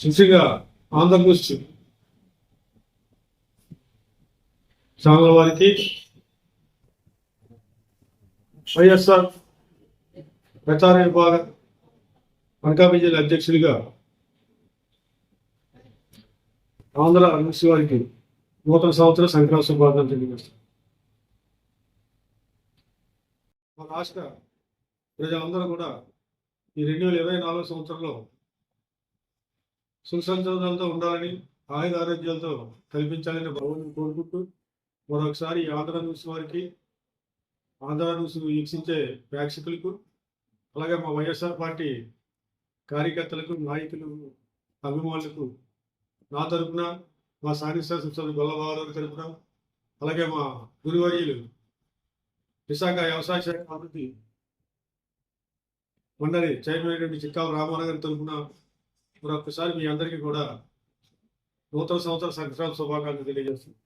ముఖ్యంగా ఆంధ్రప్రదేశ్ ఛానల్ వారికి వైఎస్ఆర్ ప్రచార విభాగ అనకాపల్లి జిల్లా అధ్యక్షుడిగా ఆంధ్ర ఎన్ఎస్సీ వారికి నూతన సంవత్సర సంక్రాంతి శుభార్థం తెలియజేస్తాను మా రాష్ట్ర ప్రజలందరూ కూడా ఈ రెండు వేల ఇరవై నాలుగు సంవత్సరంలో సుఖ ఉండాలని ఆయుధ ఆరోగ్యాలతో కల్పించాలని భగవంతుని కోరుకుంటూ మరొకసారి ఆంధ్ర న్యూస్ వారికి ఆంధ్ర న్యూస్ వీక్షించే ప్రేక్షకులకు అలాగే మా వైఎస్ఆర్ పార్టీ కార్యకర్తలకు నాయకులకు అభిమానులకు నా తరపున మా స్థానిక శాసనసభ్యులు గొల్లబాబు తరపున అలాగే మా గురువర్యులు విశాఖ వ్యవసాయ శాఖ అభివృద్ధి మండలి చైర్మన్ అయినటువంటి చిక్కాల రామారావు గారి తరపున మరొకసారి మీ అందరికీ కూడా నూతన సంవత్సర సంక్రాంతి శుభాకాంక్షలు తెలియజేస్తున్నాను.